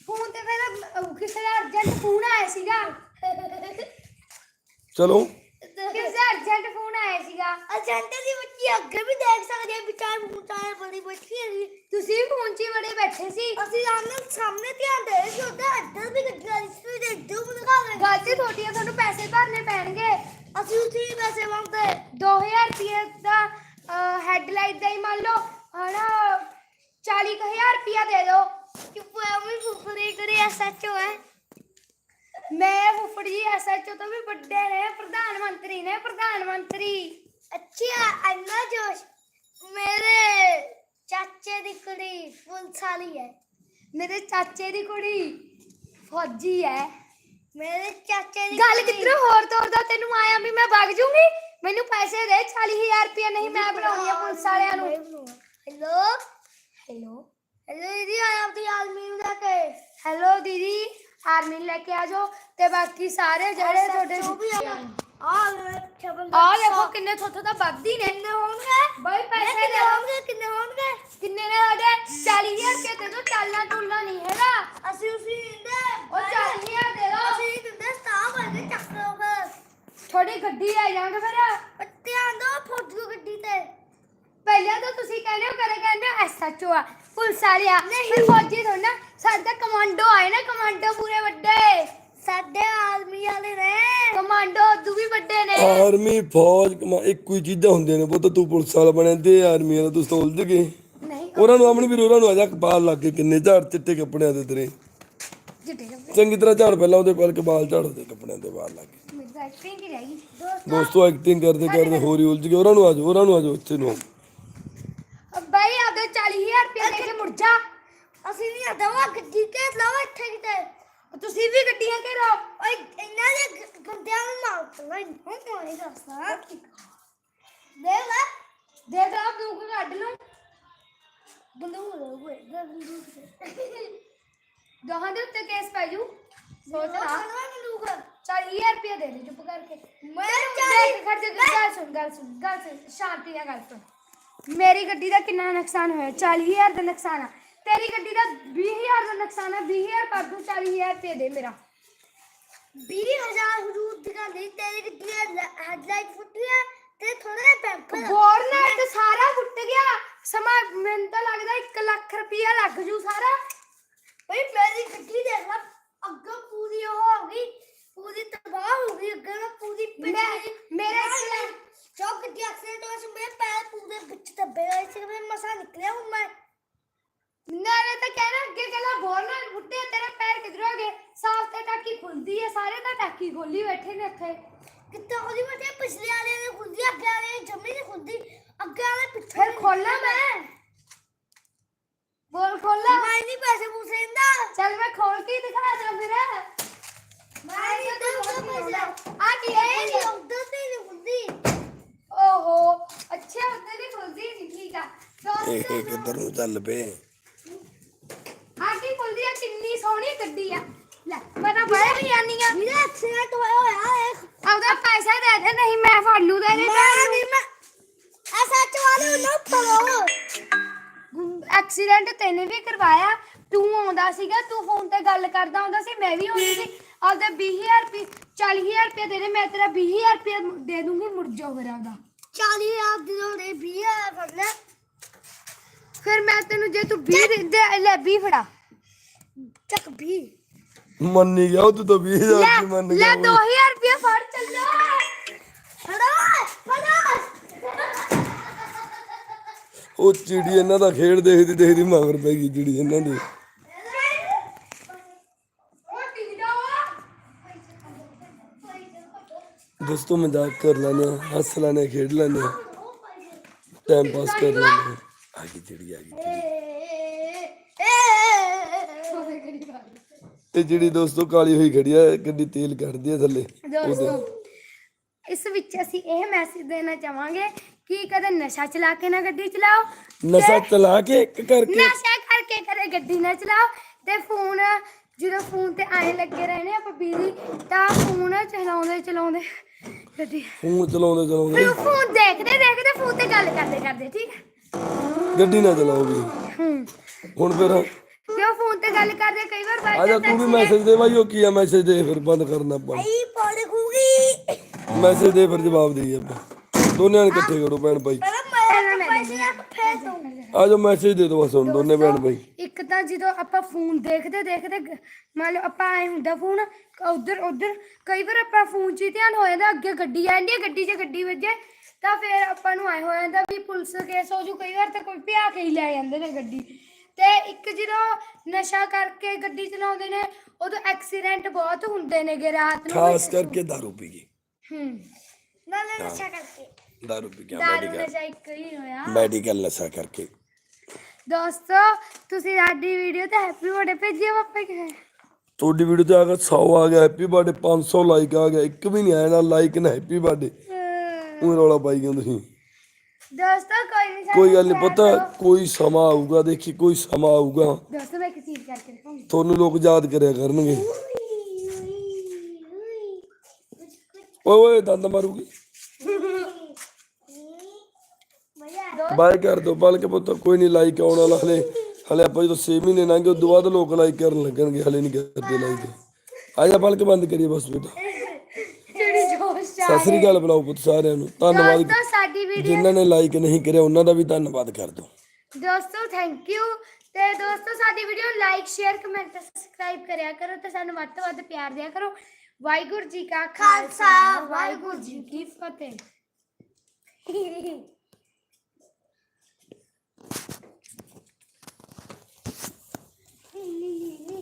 ਫੋਨ ਤੇ ਅਹ, ਕਿਸੇ ਦਾ ਅਰਜੈਂਟ ਫੋਨ ਆਇਆ ਸੀਗਾ। ਚਲੋ। ਕਿਸੇ ਦਾ ਅਰਜੈਂਟ ਫੋਨ ਆਇਆ ਸੀਗਾ। ਅਰਜੈਂਟ ਦੀ ਬੱਚੀ ਅੱਗੇ ਵੀ ਦੇਖ ਸਕਦੇ ਆ ਵਿਚਾਰ ਆਇਆ ਬੜੀ ਬੱਚੀ ਹੈ ਤੁਸੀਂ ਵੀ ਫੋਨ 'ਚ ਹੀ ਬੜੇ ਬੈਠੇ ਸੀ। ਅਸੀਂ ਆਮਨੇ ਸਾਹਮਣੇ ਧਿਆਨ ਦੇ ਰਹੇ ਸੀ ਉਹਦਾ ਅੱਧਰ ਵੀ ਗੱਡੀ ਵਾਲੀ ਸੀ ਦੇ ਦੋ ਮੈਨੂੰ ਖਾ ਗਏ ਗੱਲ ਤੇ ਤੁਹਾਡੀ ਆ, ਤੁਹਾਨੂੰ ਪੈਸੇ ਭਰਨੇ ਪੈਣਗੇ। ਅਸੀਂ ਉਥੇ ਹੀ ਪੈਸੇ ਮੰਗਦੇ। 2000 ਰੁਪਏ ਦਾ ਹੈਡਲਾਈਟ ਦਾ ਹੀ ਮੰਨ ਲਓ ਹਣਾ 40000 ਰੁਪਇਆ ਦੇ ਦਿਓ। ਚੁੱਪ ਐਵੇਂ ਫੁੱਫੜੀ ਕਰੀ ਐਸਐਚਓ ਹੈ ਮੈਂ ਫੁੱਫੜ ਜੀ ਐਸਐਚਓ ਤੋਂ ਵੀ ਵੱਡੇ ਨੇ ਪ੍ਰਧਾਨ ਮੰਤਰੀ ਨੇ ਪ੍ਰਧਾਨ ਮੰਤਰੀ। ਅੱਛਾ ਅੰਨਾ ਜੋਸ਼। ਮੇਰੇ ਚਾਚੇ ਦੀ ਕੁੜੀ ਪੁਲਿਸ ਵਾਲੀ ਹੈ। ਮੇਰੇ ਚਾਚੇ ਦੀ ਕੁੜੀ ਫੌਜੀ ਹੈ। ਮੇਰੇ ਚਾਚੇ ਦੀ ਗੱਲ ਕਿੱਧਰੋਂ ਹੋਰ ਤੋਰ ਦਾ ਤੈਨੂੰ ਆਇਆ ਵੀ ਮੈਂ ਵਗ ਜੂੰਗੀ? ਮੈਨੂੰ ਪੈਸੇ ਦੇ 40000 ਰੁਪਏ ਨਹੀਂ ਮੈਂ ਬਣਾਉਣੀ ਆ ਪੁਲਿਸ ਵਾਲਿਆਂ ਨੂੰ। ਹੈਲੋ ਹੈਲੋ ਹੈਲੋ ਦੀਦੀ ਆਇਆ ਆਪਣੀ ਆਰਮੀ ਨੂੰ ਲੈ ਕੇ ਹੈਲੋ ਦੀਦੀ ਆਰਮੀ ਲੈ ਕੇ ਆ ਜਾਓ। ਤੇ ਬਾਕੀ ਸਾਰੇ ਜਿਹੜੇ ਤੁਹਾਡੇ ਆ। ਦੇਖੋ ਕਿੰਨੇ ਥੋਥੋਂ ਤਾਂ ਵੱਧਦੀ ਨੇ। ਕਿੰਨੇ ਹੋਣਗੇ? ਬਈ ਪੈਸੇ ਕਿੰਨੇ ਹੋਣਗੇ? ਕਿੰਨੇ ਹੋਣਗੇ? ਕਿੰਨੇ ਨੇ ਸਾਡੇ 40000 ਰੁਪਏ ਦੇ ਦੋ ਚਾਲਣਾ ਟੁੱਲਣਾ ਨਹੀਂ ਹੈਗਾ। ਅਸੀਂ ਉਸੇ ਦਿੰਦੇ। ਉਹ 40000 ਦੇ ਦੋ ਅਸੀਂ ਦਿੰਦੇ ਸਟਾਫ ਹੋਏ ਚੱਕਰੋਗੇ ਥੋੜੀ ਗੱਡੀ ਲੈ ਜਾਵਾਂਗੇ ਫਿਰ। ਧਿਆਨ ਦਿਓ ਫੋਟੋ ਗੱਡੀ ਤੇ। ਪਹਿਲਾਂ ਤਾਂ ਤੁਸੀਂ ਕਹਿੰਦੇ ਹੋ ਕਰੇ ਕਹਿੰਦੇ ਹੋ ਐਸਐਚਓ ਆ ਪੁਲਿਸ ਵਾਲਿਆ ਫਿਰ ਫੌਜੀ ਥੋੜਾ ਸਾਡਾ ਕਮਾਂਡੋ ਆਏ ਨਾ ਕਮਾਂਡੋ ਪੂਰੇ ਵੱਡੇ। ਸਾਡੇ ਆਰਮੀ ਵਾਲੇ ਨੇ। ਕਮਾਂਡੋ ਉਦੋਂ ਵੀ ਵੱਡੇ ਨੇ। ਆਰਮੀ ਫੌਜ ਕਮਾ ਇੱਕੋ ਹੀ ਚੀਜ਼ਾਂ ਹੁੰਦੀਆਂ ਨੇ ਪੁੱਤ ਤੂੰ ਪੁਲਿਸ ਵਾਲਾ ਬਣਿਆ ਤੇ ਆਰਮੀ ਵਾਲਾ ਤੂੰ ਤਾਂ ਉਲਝ ਗਏ ਨਹੀਂ। ਉਹਨਾਂ ਨੂੰ ਅਮਨ ਵੀਰ ਉਹਨਾਂ ਨੂੰ ਆ ਜਾ ਬਾਲ ਲੱਗ ਗਏ ਕਿੰਨੇ ਝਾੜ ਚਿੱਟੇ ਕੱਪੜਿਆਂ ਦੇ ਤੇਰੇ। ਕੱਪੜੇ। ਚੰਗੀ ਤਰ੍ਹਾਂ ਝਾੜ ਪਹਿਲਾਂ ਉਹਦੇ ਕੋਲ ਕੇ ਬਾਲ ਝਾੜ ਦੇ ਕੱਪੜਿਆਂ ਦੇ ਬਾਲ ਲੱਗ ਗਏ ਮੇਰੀ ਤਾਂ ਐਕਟਿੰਗ ਹੀ ਰਹਿ ਗਈ। ਦੋਸਤ ਦੋਸਤੋ ਐਕਟਿੰਗ ਕਰਦੇ ਕਰਦੇ ਹੋਰ ਹੀ ਉਲਝ ਗਏ ਉਹਨਾਂ ਨੂੰ ਆ ਜਾਓ ਉਹਨਾਂ ਨੂੰ ਆ ਜਾਓ ਇੱਥੇ ਨੂੰ ਬਾਈ ਆਦੇ 40000 ਰੁਪਏ ਦੇ ਕੇ ਮੁੜ ਜਾ ਅਸੀਂ ਨਹੀਂ ਆਦਵਾ ਗੱਡੀ ਤੇ ਲਾਵਾ ਇੱਥੇ ਕਿਤੇ ਤੁਸੀਂ ਵੀ ਗੱਡੀਆਂ ਘੇਰੋ ਓਏ ਇਹਨਾਂ ਦੇ ਗ- ਗੰਦਿਆਂ ਨੂੰ ਮਾਰ ਤਾ ਹੁਣ ਕੋਈ ਦੱਸਦਾ ਦੇਖ ਲੈ ਦੇਖ ਲੈ ਬੰਦੂਕ ਕੱਢ ਲਓ ਬੰਦੂਕ ਲਓ ਓਏ ਬੰਦੂਕ ਦੋਹਾਂ ਦੇ ਉੱਤੇ ਕੇਸ ਪੈ ਜੂ ਸੋਚ ਲਾ ਬੰਦੂਕ 40000 ਰੁਪਏ ਦੇ ਦੇ ਚੁੱਪ ਕਰਕੇ ਮੈਂ ਦੇਖ ਖੜ ਜਾ ਗੱਲ ਸੁਣ ਗੱਲ ਸੁਣ ਗੱਲ ਸੁਣ ਸ਼ਾਂਤੀ ਨਾਲ ਗੱਲ ਸੁਣ ਮੇਰੀ ਗੱਡੀ ਦਾ ਕਿੰਨਾ ਨੁਕਸਾਨ ਹੋਇਆ 40000 ਦਾ ਨੁਕਸਾਨ ਆ ਤੇਰੀ ਗੱਡੀ ਦਾ 20000 ਦਾ ਨੁਕਸਾਨ ਆ 20000 ਕਰ ਦੂੰ 40000 ਰੁਪਏ ਦੇ ਮੇਰਾ 20000 ਹਦੂਦ ਦੀ ਗੱਲ ਨਹੀਂ ਤੇਰੀ ਗੱਡੀ ਦਾ ਹੈਡਲਾਈਟ ਫੁੱਟਿਆ ਤੇ ਥੋੜਾ ਜਿਹਾ ਪੈਂਪਰ ਬੋਰਨਟ ਸਾਰਾ ਫੁੱਟ ਗਿਆ ਸਮਾਂ ਮੈਨੂੰ ਤਾਂ ਲੱਗਦਾ 1 ਲੱਖ ਰੁਪਇਆ ਲੱਗ ਜੂ ਸਾਰਾ ਬਈ ਮੇਰੀ ਗੱਡੀ ਦੇਖ ਲੈ ਅੱਗੋਂ ਪੂਰੀ ਉਹ ਹੋ ਗਈ पूरी तबाह हो गई अगर मैं पूरी पिटा मेरा इसलिए चौक दिया एक्सीडेंट हुआ मेरे पैर पूरे बिच दबे गए इसलिए मैं मसा निकले हूँ मैं। नारे तो कह रहा अगे गला बोलना बुड्ढे तेरे पैर किधर हो गए साफ़ ते टाकी खुलदी है सारे ता टाकी खोली बैठे ने इथे कितना खोली मते पिछले वाले ने खुलदी अगे वाले ने जम्मी ने खुलदी अगे वाले पीछे फिर खोलना मैं। बोल खोल खोलना मैं नहीं पैसे पूछेंदा चल मैं खोल के दिखा दूँ फिर। ਇਹ ਕਿੱਧਰ ਨੂੰ ਚੱਲ ਪਏ? ਆ ਕੀ ਖੁੱਲਦੀ ਆ ਕਿੰਨੀ ਸੋਹਣੀ ਗੱਡੀ ਆ। ਲੈ ਮੈਂ ਤਾਂ ਬੜੇ ਵੀ ਆਨੀ ਆ। ਮੇਰਾ ਐਕਸੀਡੈਂਟ ਹੋਇਆ ਹੋਇਆ ਆਪਦਾ ਪੈਸਾ ਦੇ ਦੇ ਨਹੀਂ ਮੈਂ ਫੜ ਲੂ ਦੇ ਦੇ ਮੈਂ ਨਹੀਂ ਮੈਂ ਐਸਐਚ ਵਾਲੇ ਨੂੰ ਪੜੋ ਐਕਸੀਡੈਂਟ ਤੈਨੇ ਵੀ ਕਰਵਾਇਆ। ਤੂੰ ਆਉਂਦਾ ਸੀਗਾ ਤੂੰ ਫੋਨ ਤੇ ਗੱਲ ਕਰਦਾ ਹੁੰਦਾ ਸੀ ਮੈਂ ਵੀ ਆਉਂਦੀ ਸੀ। ਆਪਦਾ 20000 ਰੁਪਏ 40000 ਰੁਪਏ ਦੇ ਦੇ ਮੈਂ ਤੇਰਾ 20000 ਰੁਪਏ ਦੇ ਦੂੰਗੀ ਮੁੜ ਜਾਓ ਫਿਰ ਆਪਦਾ। 40 ਆਪ ਦੇ ਦੋੜੇ 20 ਆ ਫੜਨਾ ਫਿਰ ਮੈਂ ਤੈਨੂੰ ਜੇ ਤੂੰ 20 ਦਿੰਦੇ ਲੈ 20 ਫੜਾ। ਚੱਕ 20 ਮੰਨੀ ਗਿਆ ਉਹ ਤੂੰ ਤਾਂ 20000 ਲੈ ਦੀ ਮੰਨ ਲੈ ਗਿਆ 2000 ਰੁਪਏ ਫੜ ਚੱਲੋ। ਫੜੋ ਫੜੋ। ਉਹ ਚਿੜੀ ਇਹਨਾਂ ਦਾ ਖੇਡ ਦੇਖਦੀ ਦੇਖਦੀ ਮਗਰ ਪੈ ਗਈ ਚਿੜੀ ਇਹਨਾਂ ਦੀ ਉਹ ਟਿਕ ਜਾਓ ਦੋਸਤੋ ਮਜ਼ਾਕ ਕਰ ਹਾਂ ਹੱਸ ਹਾਂ ਖੇਡ ਹਾਂ। ਟਾਈਮ ਪਾਸ ਕਰ ਹਾਂ। ਆ ਗਈ ਚਿੜੀ ਆ ਗਈ। ਇਹ ਜਿਹੜੀ ਦੋਸਤੋ ਕਾਲੀ ਹੋਈ ਖੜੀ ਆ ਗੱਡੀ ਤੇਲ ਕੱਢਦੀ ਆ ਥੱਲੇ। ਦੋਸਤੋ ਇਸ ਵਿੱਚ ਅਸੀਂ ਇਹ ਮੈਸੇਜ ਦੇਣਾ ਚਾਹਾਂਗੇ ਕਿ ਕਦੇ ਨਸ਼ਾ ਚਲਾ ਕੇ ਨਾ ਗੱਡੀ ਚਲਾਓ ਨਸ਼ਾ ਚਲਾ ਕੇ ਇੱਕ ਕਰਕੇ। ਨਸ਼ਾ ਕਰਕੇ ਕਦੇ ਗੱਡੀ ਨਾ ਚਲਾਓ ਤੇ ਫੋਨ ਜਦੋਂ ਫੋਨ ਤੇ ਆਏ ਲੱਗੇ ਰਹਿਣੇ ਆਪਾਂ ਬਿਜ਼ੀ ਤਾਂ ਫੋਨ ਚਲਾਉਂਦੇ ਚਲਾਉਂਦੇ ਫੋਨ ਚਲਾਉਂਦੇ ਚਲਾਉਂਦੇ। ਫਿਰ ਫੋਨ ਦੇਖਦੇ ਦੇਖਦੇ ਫੋਨ ਤੇ ਗੱਲ ਕਰਦੇ ਕਰਦੇ ਠੀਕ ਹੈ? ਗੱਡੀ ਨਾ ਚਲਾਓ ਵੀ ਹੂੰ। ਹੁਣ ਫਿਰ ਕਿਉਂ ਫੋਨ ਤੇ ਗੱਲ ਕਰਦੇ ਕਈ ਵਾਰ ਬਾਈ ਆ ਜਾ ਤੂੰ ਵੀ ਮੈਸੇਜ ਦੇ ਬਾਈ ਉਹ ਕੀ ਆ ਮੈਸੇਜ ਦੇ ਫਿਰ ਬੰਦ ਕਰਨਾ ਆਪਾਂ। ਇਹ ਪੜ ਖੂਗੀ। ਮੈਸੇਜ ਦੇ ਫਿਰ ਜਵਾਬ ਦੇਈਏ ਆਪਾਂ। ਦੋਨਿਆਂ ਨੂੰ ਇਕੱਠੇ ਕਰੋ ਭੈਣ ਭਾਈ। ਆ ਦੂੰ ਜਾਓ ਮੈਸੇਜ ਦੇ ਦਿਓ ਬਸ ਹੁਣ ਦੋਨੇ ਭੈਣ ਭਾਈ। ਇੱਕ ਤਾਂ ਜਦੋਂ ਆਪਾਂ ਫੋਨ ਦੇਖਦੇ ਦੇਖਦੇ ਮੰਨ ਲਓ ਆਪਾਂ ਆਏ ਹੁੰਦਾ ਫੋਨ ਉਧਰ ਉਧਰ ਕਈ ਵਾਰ ਆਪਾਂ ਫੋਨ 'ਚ ਹੀ ਧਿਆਨ ਹੋ ਜਾਂਦਾ ਅੱਗੇ ਗੱਡੀ ਆਂਦੀ ਹੈ ਗੱਡੀ 'ਚ ਗੱਡੀ ਵੱਜੇ ਤਾਂ ਫਿਰ ਆਪਾਂ ਨੂੰ ਆਏ ਹੋ ਜਾਂਦਾ ਵੀ ਪੁਲਿਸ ਕੇਸ ਹੋ ਜੂ ਕਈ ਵਾਰ ਤਾਂ ਕੋਈ ਭਿਆ ਕੇ ਹੀ ਲੈ ਜਾਂਦੇ ਨੇ ਗੱਡੀ ਤੇ ਇੱਕ ਜਦੋਂ ਨਸ਼ਾ ਕਰਕੇ ਗੱਡੀ ਚਲਾਉਂਦੇ ਨੇ ਉਦੋਂ ਐਕਸੀਡੈਂਟ ਬਹੁਤ ਹੁੰਦੇ ਨੇਗੇ ਰਾਤ ਨੂੰ ਖਾਸ ਕਰਕੇ दारू ਪੀ ਕੇ ਹੂੰ ਨਾਲੇ ਨਸ਼ਾ ਕਰਕੇ दारू ਪੀ ਕੇ ਦਾਰੂ ਮੈਡੀਕਲ ਨਸ਼ਾ ਇੱਕ ਹੀ ਹੋਇਆ ਮੈਡੀਕਲ ਨਸ਼ਾ ਕਰਕੇ ਦੋਸਤੋ ਤੁਸੀਂ ਸਾਡੀ ਵੀਡੀਓ ਤੇ ਹੈਪੀ ਬਰਥਡੇ ਭੇਜਿਓ ਪਾਪਾ ਕਿ ਤੁਹਾਡੀ ਵੀਡੀਓ ਤੇ ਆ ਗਿਆ 100 ਆ ਗਿਆ ਹੈਪੀ ਬਰਥਡੇ 500 ਲਾਈਕ ਆ ਗਿਆ ਇੱਕ ਵੀ ਨਹੀਂ ਆਇਆ ਨਾ ਲਾਈਕ ਨਾ ਹੈਪੀ ਬਰਥਡੇ ਉਹ ਰੌਲਾ ਪਾਈ ਗਏ ਤੁਸੀਂ ਦੋਸਤੋ ਕੋਈ ਨਹੀਂ ਕੋਈ ਗੱਲ ਨਹੀਂ ਪਤਾ ਕੋਈ ਸਮਾਂ ਆਊਗਾ ਦੇਖੀ ਕੋਈ ਸਮਾਂ ਆਊਗਾ। ਦੋਸਤੋ ਮੈਂ ਇੱਕ ਚੀਜ਼ ਕਰਕੇ ਦਿਖਾਉਂਗੀ। ਤੁਹਾਨੂੰ ਲੋਕ ਯਾਦ ਕਰਿਆ ਕਰਨਗੇ। ਓਏ ਓਏ ਦੰਦ ਮਾਰੂਗੀ। *laughs* ਬਾਏ ਕਰ ਦੋ ਬਲਕਿ ਪੁੱਤ ਕੋਈ ਨਹੀਂ ਲਾਈਕ ਆਉਣ ਵਾਲਾ ਹਲੇ। ਹਲੇ ਆਪਾਂ ਜਦੋਂ 6 ਮਹੀਨੇ ਲੰਘੇ ਤੋਂ ਬਾਅਦ ਲੋਕ ਲਾਈਕ ਕਰਨ ਲੱਗਣਗੇ ਹਲੇ ਨਹੀਂ ਕਰਦੇ ਲਾਈਕ ਆ ਜਾ ਬਲਕ ਬੰਦ ਕਰੀਏ ਬਸ ਬੇਟਾ ਜਿਹੜੀ ਜੋਸ਼ ਆ ਸਤਿ ਸ੍ਰੀ ਅਕਾਲ ਬੁਲਾਓ ਪੁੱਤ ਸਾਰਿਆਂ ਨੂੰ। ਧੰਨਵਾਦ ਦੋਸਤੋ ਸਾਡੀ ਵੀਡੀਓ ਜਿਨ੍ਹਾਂ ਨੇ ਲਾਈਕ ਨਹੀਂ ਕਰਿਆ ਉਹਨਾਂ ਦਾ ਵੀ ਧੰਨਵਾਦ ਕਰ ਦਿਓ। ਦੋਸਤੋ ਥੈਂਕ ਯੂ ਤੇ ਦੋਸਤੋ ਸਾਡੀ ਵੀਡੀਓ ਲਾਈਕ ਸ਼ੇਅਰ ਕਮੈਂਟ ਤੇ ਸਬਸਕ੍ਰਾਈਬ ਕਰਿਆ ਕਰੋ ਤੇ ਸਾਨੂੰ ਵੱਧ ਤੋਂ ਵੱਧ ਪਿਆਰ ਦਿਆ ਕਰੋ। ਵਾਹਿਗੁਰੂ ਜੀ ਕਾ ਖਾਲਸਾ ਵਾਹਿਗੁਰੂ ਜੀ ਕੀ ਫਤਿਹ। ಇಲ್ಲಿ ಇಲ್ಲಿ ಇಲ್ಲಿ